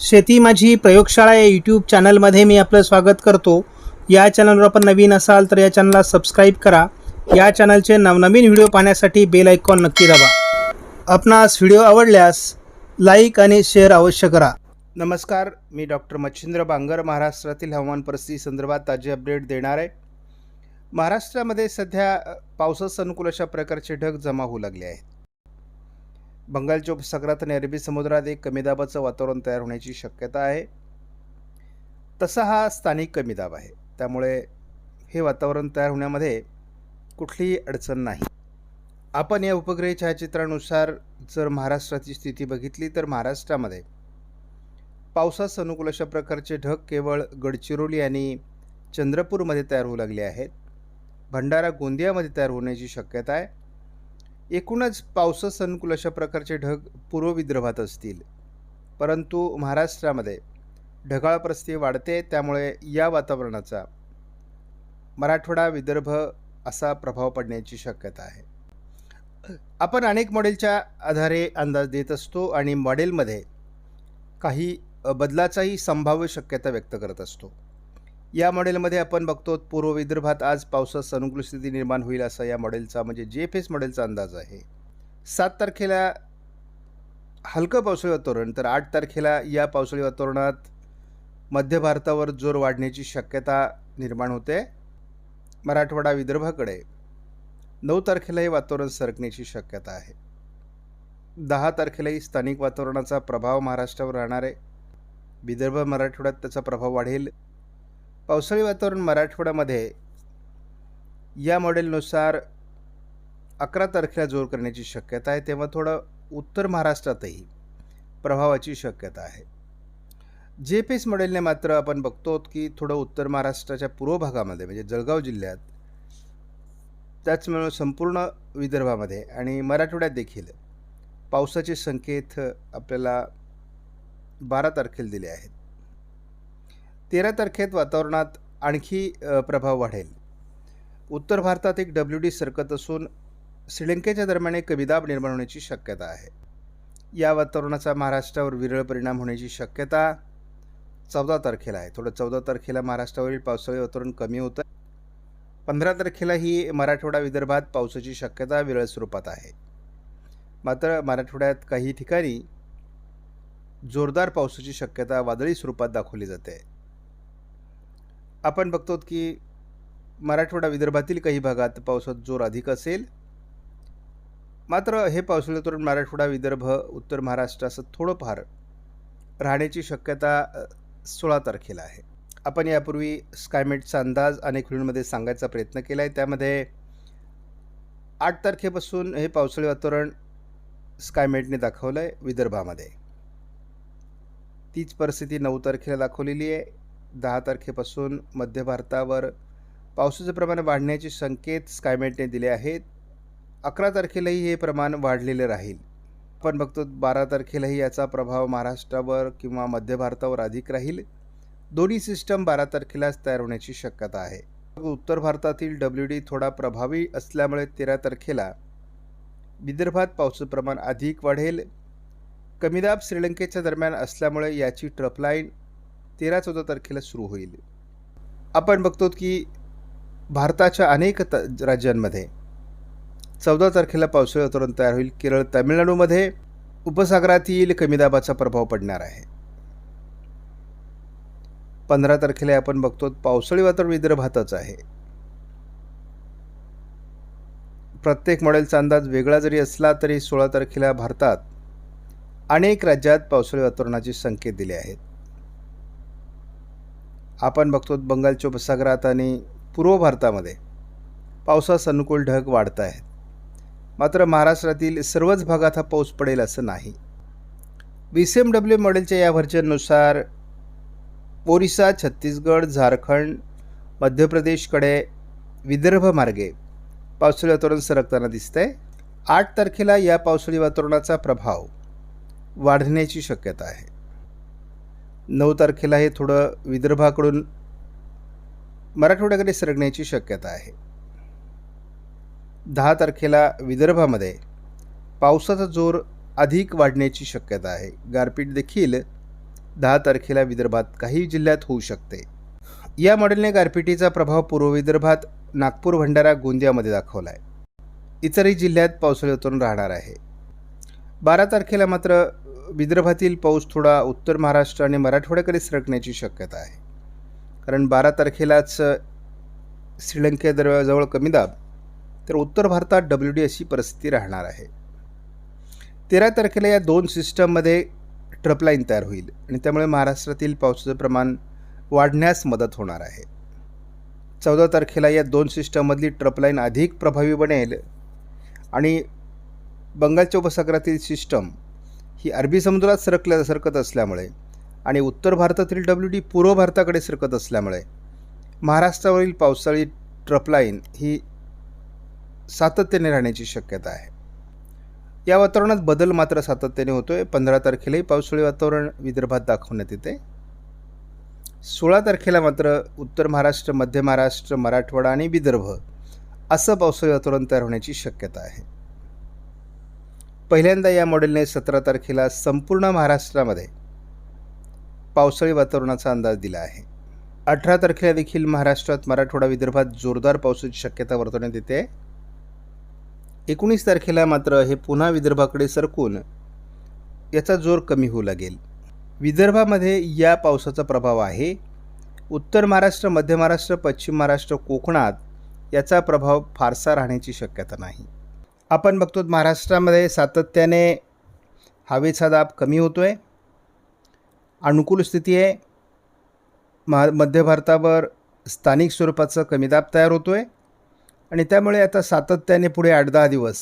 शेती माझी प्रयोगशाळा या यूट्यूब चॅनलमध्ये मी आपलं स्वागत करतो. या चॅनलवर आपण नवीन असाल तर या चॅनलला सबस्क्राईब करा. या चॅनलचे नवनवीन व्हिडिओ पाहण्यासाठी बेल आयकॉन नक्की दाबा. आपणास व्हिडिओ आवडल्यास लाईक आणि शेअर अवश्य करा. नमस्कार मी डॉक्टर मच्छिंद्र बांगर महाराष्ट्रातील हवामान परिस्थिती संदर्भात ताजे अपडेट देणार आहे. महाराष्ट्रामध्ये सध्या पावसास अनुकूल अशा प्रकारचे ढग जमा होऊ लागले आहेत. बंगालच्या उपसागरात आणि अरबी समुद्रात एक कमी दाबाचं वातावरण तयार होण्याची शक्यता आहे. तसा हा स्थानिक कमी दाब आहे. त्यामुळे हे वातावरण तयार होण्यामध्ये कुठलीही अडचण नाही. आपण या उपग्रह छायाचित्रानुसार जर महाराष्ट्राची स्थिती बघितली तर महाराष्ट्रामध्ये पावसास अनुकूल अशा प्रकारचे ढग केवळ गडचिरोली आणि चंद्रपूरमध्ये तयार होऊ लागले आहेत. भंडारा गोंदियामध्ये तयार होण्याची शक्यता आहे. एकूणच पावसास अनुकूल अशा प्रकारचे ढग पूर्व विदर्भात असतील. परंतु महाराष्ट्रामध्ये ढगाळ परिस्थिती वाढते त्यामुळे या वातावरणाचा मराठवाडा विदर्भ असा प्रभाव पडण्याची शक्यता आहे. आपण अनेक मॉडेलच्या आधारे अंदाज देत असतो आणि मॉडेलमध्ये काही बदलाचाही संभाव्य शक्यता व्यक्त करत असतो. या मॉडेलमध्ये आपण बघतो पूर्व विदर्भात आज पावसास अनुकूल स्थिती निर्माण होईल असा या मॉडेलचा म्हणजे जे एफ एस मॉडेलचा अंदाज आहे. सात तारखेला हलकं पावसाळी वातावरण तर आठ तारखेला या पावसाळी वातावरणात मध्य भारतावर जोर वाढण्याची शक्यता निर्माण होते. मराठवाडा विदर्भाकडे नऊ तारखेला हे वातावरण सरकण्याची शक्यता आहे. दहा तारखेलाही स्थानिक वातावरणाचा प्रभाव महाराष्ट्रावर राहणार आहे. विदर्भ मराठवाड्यात त्याचा प्रभाव वाढेल. पावसाळी वातावरण मराठवाड्यामध्ये या मॉडेलनुसार अकरा तारखेला जोर करण्याची शक्यता आहे. तेव्हा थोडं उत्तर महाराष्ट्रातही प्रभावाची शक्यता आहे. जे पी एस मॉडेलने मात्र आपण बघतो की थोडं उत्तर महाराष्ट्राच्या पूर्व भागामध्ये म्हणजे जळगाव जिल्ह्यात त्याचमुळे संपूर्ण विदर्भामध्ये आणि मराठवाड्यात देखील पावसाचे संकेत आपल्याला बारा तारखेला दिले आहेत. तेरा तारखेत वातावरणात आणखी प्रभाव वाढेल. उत्तर भारतात एक डब्ल्यू डी सरकत असून श्रीलंकेच्या दरम्यान एक कमीदाब निर्माण होण्याची शक्यता आहे. या वातावरणाचा महाराष्ट्रावर विरळ परिणाम होण्याची शक्यता चौदा तारखेला आहे. थोडं चौदा तारखेला महाराष्ट्रावरील पावसाळी वातावरण कमी होतं. पंधरा तारखेला ही मराठवाडा विदर्भात पावसाची शक्यता विरळ स्वरूपात आहे. मात्र मराठवाड्यात काही ठिकाणी जोरदार पावसाची शक्यता वादळी स्वरूपात दाखवली जाते. आपण बघतो की मराठवाडा विदर्भातील काही भागात पावसात जोर अधिक असेल. मात्र हे पावसाळी वातावरण मराठवाडा विदर्भ उत्तर महाराष्ट्र असं थोडंफार राहण्याची शक्यता सोळा तारखेला आहे. आपण यापूर्वी स्कायमेटचा अंदाज अनेक व्हिडिओमध्ये सांगायचा प्रयत्न केला आहे त्यामध्ये आठ तारखेपासून हे पावसाळी वातावरण स्कायमेटने दाखवलं आहे विदर्भामध्ये. तीच परिस्थिती नऊ तारखेला दाखवलेली आहे. दहा तारखेपासून मध्य भारतावर पावसाचं प्रमाण वाढण्याचे संकेत स्कायमेटने दिले आहेत. अकरा तारखेलाही हे प्रमाण वाढलेले राहील. आपण बघतो बारा तारखेलाही याचा प्रभाव महाराष्ट्रावर किंवा मध्य भारतावर अधिक राहील. दोन्ही सिस्टम बारा तारखेलाच तयार होण्याची शक्यता आहे. उत्तर भारतातील डब्ल्यू डी थोडा प्रभावी असल्यामुळे तेरा तारखेला विदर्भात पावसाचं प्रमाण अधिक वाढेल. कमीदाब श्रीलंकेच्या दरम्यान असल्यामुळे याची ट्रपलाईन तेरा चौदा तारखेला सुरू होईल. आपण बघतो की भारताच्या अनेक त राज्यांमध्ये चौदा तारखेला पावसाळी वातावरण तयार होईल. केरळ तामिळनाडूमध्ये उपसागरातील कमी दाबाचा प्रभाव पडणार आहे. पंधरा तारखेला आपण बघतो पावसाळी वातावरण विदर्भातच आहे. प्रत्येक मॉडेलचा अंदाज वेगळा जरी असला तरी सोळा तारखेला भारतात अनेक राज्यात पावसाळी वातावरणाचे संकेत दिले आहेत. आपण बघतो बंगालच्या उपसागरात आणि पूर्व भारतामध्ये पावसास अनुकूल ढग वाढत आहेत मात्र महाराष्ट्रातील सर्वच भागात हा पाऊस पडेल असं नाही. बी सी एम डब्ल्यू मॉडेलच्या या व्हर्जननुसार ओरिसा छत्तीसगड झारखंड मध्य प्रदेशकडे विदर्भ मार्गे पावसाळी वातावरण सरकताना दिसतंय. आठ तारखेला या पावसाळी वातावरणाचा प्रभाव वाढण्याची शक्यता आहे. नऊ तारखेला हे थोडं विदर्भाकडून मराठवाड्याकडे सरकण्याची शक्यता आहे. दहा तारखेला विदर्भामध्ये पावसाचा जोर अधिक वाढण्याची शक्यता आहे. गारपीट देखील दहा तारखेला विदर्भात काही जिल्ह्यात होऊ शकते. या मॉडेलने गारपिटीचा प्रभाव पूर्व विदर्भात नागपूर भंडारा गोंदियामध्ये दाखवला आहे इतरही जिल्ह्यात पावसाळी उतरून राहणार आहे. बारा तारखेला मात्र विदर्भातील पाऊस थोडा उत्तर महाराष्ट्र आणि मराठवाड्याकडे सरकण्याची शक्यता आहे. कारण बारा तारखेलाच श्रीलंकेजवळ कमी दाब तर उत्तर भारतात डब्ल्यू डी अशी परिस्थिती राहणार आहे. तेरा तारखेला या दोन सिस्टममध्ये ट्रपलाईन तयार होईल आणि त्यामुळे महाराष्ट्रातील पावसाचं प्रमाण वाढण्यास मदत होणार आहे. चौदा तारखेला या दोन सिस्टममधली ट्रपलाईन अधिक प्रभावी बनेल आणि बंगालच्या उपसागरातील सिस्टम ही अरबी समुद्रात सरकल्या सरकत असल्यामुळे आणि उत्तर भारतातील डब्ल्यू डी पूर्व भारताकडे सरकत असल्यामुळे महाराष्ट्रावरील पावसाळी ट्रपलाईन ही सातत्याने राहण्याची शक्यता आहे. या वातावरणात बदल मात्र सातत्याने होतो आहे पंधरा तारखेलाही पावसाळी वातावरण विदर्भात दाखवण्यात येते. सोळा तारखेला मात्र उत्तर महाराष्ट्र मध्य महाराष्ट्र मराठवाडा आणि विदर्भ असं पावसाळी वातावरण तयार होण्याची शक्यता आहे. पहिल्यांदा या मॉडेलने सतरा तारखेला संपूर्ण महाराष्ट्रामध्ये पावसाळी वातावरणाचा अंदाज दिला आहे. अठरा तारखेला देखील महाराष्ट्रात मराठवाडा विदर्भात जोरदार पावसाची शक्यता वर्तवण्यात येते. एकोणीस तारखेला मात्र हे पुन्हा विदर्भाकडे सरकून याचा जोर कमी होऊ लागेल. विदर्भामध्ये या पावसाचा प्रभाव आहे. उत्तर महाराष्ट्र मध्य महाराष्ट्र पश्चिम महाराष्ट्र कोकणात याचा प्रभाव फारसा राहण्याची शक्यता नाही. आपण बघतो महाराष्ट्रामध्ये सातत्याने हवेचा दाब कमी होतो आहे अनुकूल स्थिती आहे. महा मध्य भारतावर स्थानिक स्वरूपाचा कमी दाब तयार होतो आहे आणि त्यामुळे आता सातत्याने पुढे आठ दहा दिवस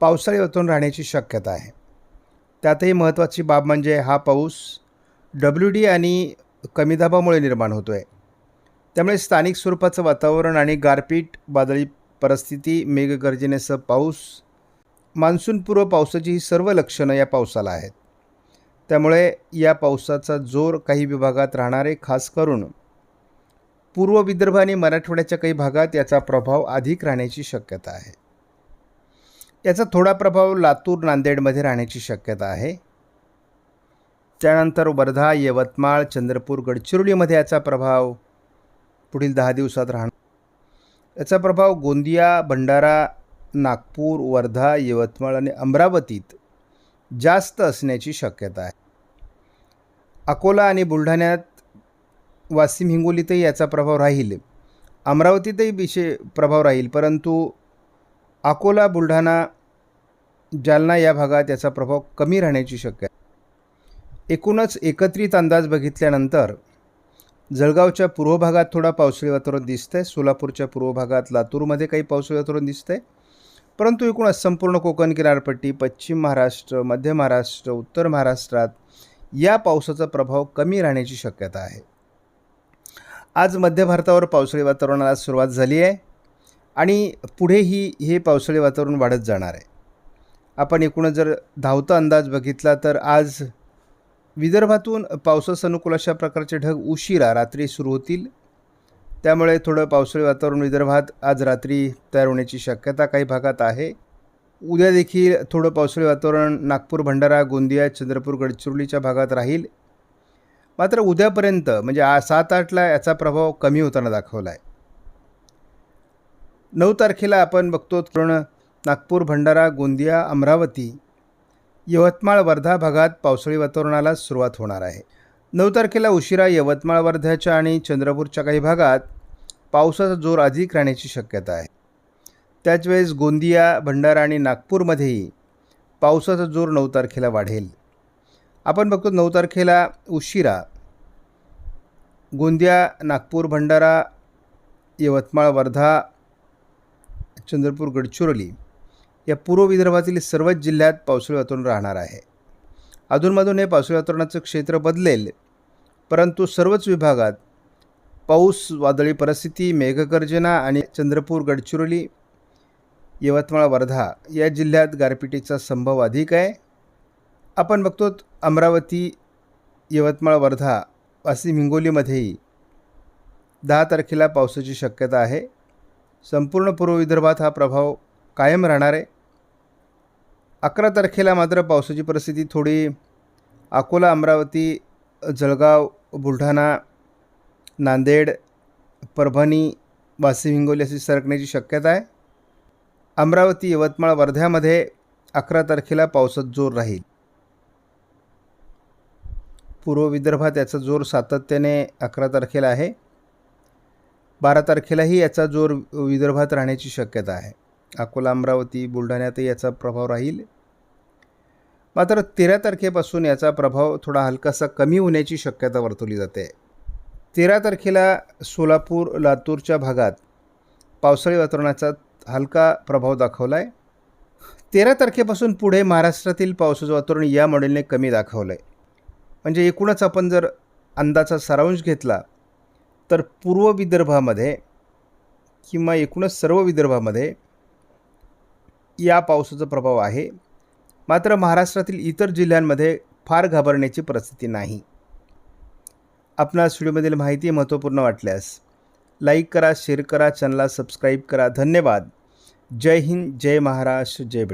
पावसाळी वातावरण राहण्याची शक्यता आहे. त्यातही महत्त्वाची बाब म्हणजे हा पाऊस डब्ल्यू डी आणि कमी दाबामुळे निर्माण होतो आहे त्यामुळे स्थानिक स्वरूपाचं वातावरण आणि गारपीट वादळी परिस्थिती मेघगर्जनेसह पाऊस. मान्सूनपूर्व पावसाची ही सर्व लक्षणं या पावसाला आहेत. त्यामुळे या पावसाचा जोर काही विभागात राहणारे खास करून पूर्व विदर्भ आणि मराठवाड्याच्या काही भागात याचा प्रभाव अधिक राहण्याची शक्यता आहे. याचा थोडा प्रभाव लातूर नांदेडमध्ये राहण्याची शक्यता आहे. त्यानंतर वर्धा यवतमाळ चंद्रपूर गडचिरोलीमध्ये याचा प्रभाव पुढील दहा दिवसात राहणार. याचा प्रभाव गोंदिया भंडारा नागपूर वर्धा यवतमाळ आणि अमरावतीत जास्त असण्याची शक्यता आहे. अकोला आणि बुलढाण्यात वाशिम हिंगोलीतही याचा प्रभाव राहील. अमरावतीतही विषय प्रभाव राहील परंतु अकोला बुलढाणा जालना या भागात याचा प्रभाव कमी राहण्याची शक्यता एकूणच एकत्रित अंदाज बघितल्यानंतर जळगावच्या पूर्व भागात थोडा पावसाळी वातावरण दिसतं आहे सोलापूरच्या पूर्व भागात लातूरमध्ये काही पावसाळी वातावरण दिसतं आहे परंतु एकूणच संपूर्ण कोकण किनारपट्टी पश्चिम महाराष्ट्र मध्य महाराष्ट्र उत्तर महाराष्ट्रात या पावसाचा प्रभाव कमी राहण्याची शक्यता आहे. आज मध्य भारतावर पावसाळी वातावरणाला सुरुवात झाली आहे आणि पुढेही हे पावसाळी वातावरण वाढत जाणार आहे. आपण एकूणच जर धावता अंदाज बघितला तर आज विदर्भातून पावसास अनुकूल अशा प्रकारचे ढग उशिरा रात्री सुरू होतील. त्यामुळे थोडं पावसाळी वातावरण विदर्भात आज रात्री तयार होण्याची शक्यता काही भागात आहे. उद्या देखील थोडं पावसाळी वातावरण नागपूर भंडारा गोंदिया चंद्रपूर गडचिरोलीच्या भागात राहील. मात्र उद्यापर्यंत म्हणजे आ सात आठला याचा प्रभाव कमी होताना दाखवला आहे नऊ तारखेला आपण बघतो पूर्ण नागपूर भंडारा गोंदिया अमरावती यवतमाळ वर्धा भागात पावसाळी वातावरणाला सुरुवात होणार आहे. नऊ तारखेला उशिरा यवतमाळ वर्ध्याच्या आणि चंद्रपूरच्या काही भागात पावसाचा जोर अधिक राहण्याची शक्यता आहे. त्याचवेळेस गोंदिया भंडारा आणि नागपूरमध्येही पावसाचा जोर नऊ तारखेला वाढेल. आपण बघतो नऊ तारखेला उशिरा गोंदिया नागपूर भंडारा यवतमाळ वर्धा चंद्रपूर गडचिरोली या पूर्व विदर्भातील सर्वच जिल्ह्यात पावसाळी वातावरण राहणार आहे. अधूनमधून हे पावसाळी वातावरणाचं क्षेत्र बदलेल परंतु सर्वच विभागात पाऊस वादळी परिस्थिती मेघगर्जना आणि चंद्रपूर गडचिरोली यवतमाळ वर्धा या जिल्ह्यात गारपिटीचा संभव अधिक आहे. आपण बघतो अमरावती यवतमाळ वर्धा वाशिम हिंगोलीमध्येही दहा तारखेला पावसाची शक्यता आहे. संपूर्ण पूर्व विदर्भात हा प्रभाव कायम राहणार आहे. अकरा तारखेला मात्र पावसाची परिस्थिती थोडी अकोला अमरावती जळगाव बुलढाणा नांदेड परभणी वाशिम हिंगोली अशी सरकण्याची शक्यता आहे. अमरावती यवतमाळ वर्ध्यामध्ये अकरा तारखेला पावसात जोर राहील. पूर्व विदर्भात याचा जोर सातत्याने अकरा तारखेला आहे. बारा तारखेलाही याचा जोर विदर्भात राहण्याची शक्यता आहे. अकोला अमरावती बुलढाण्यातही याचा प्रभाव राहील. मात्र तेरा तारखेपासून याचा प्रभाव थोडा हलकासा कमी होण्याची शक्यता वर्तवली जाते. तेरा तारखेला सोलापूर लातूरच्या भागात पावसाळी वातावरणाचा हलका प्रभाव दाखवला आहे तेरा तारखेपासून पुढे महाराष्ट्रातील पावसाचं वातावरण या मॉडेलने कमी दाखवलं आहे म्हणजे एकूणच आपण जर अंदाचा सारांश घेतला तर पूर्व विदर्भामध्ये किंवा एकूणच सर्व विदर्भामध्ये या पावसाचा प्रभाव आहे. मात्र महाराष्ट्रातील इतर जिल्ह्यांमध्ये फार घाबरण्याची परिस्थिती नाही. आपणास व्हिडिओमधील माहिती महत्त्वपूर्ण वाटल्यास लाईक करा शेअर करा चॅनलला सबस्क्राईब करा. धन्यवाद. जय हिंद जय महाराष्ट्र जय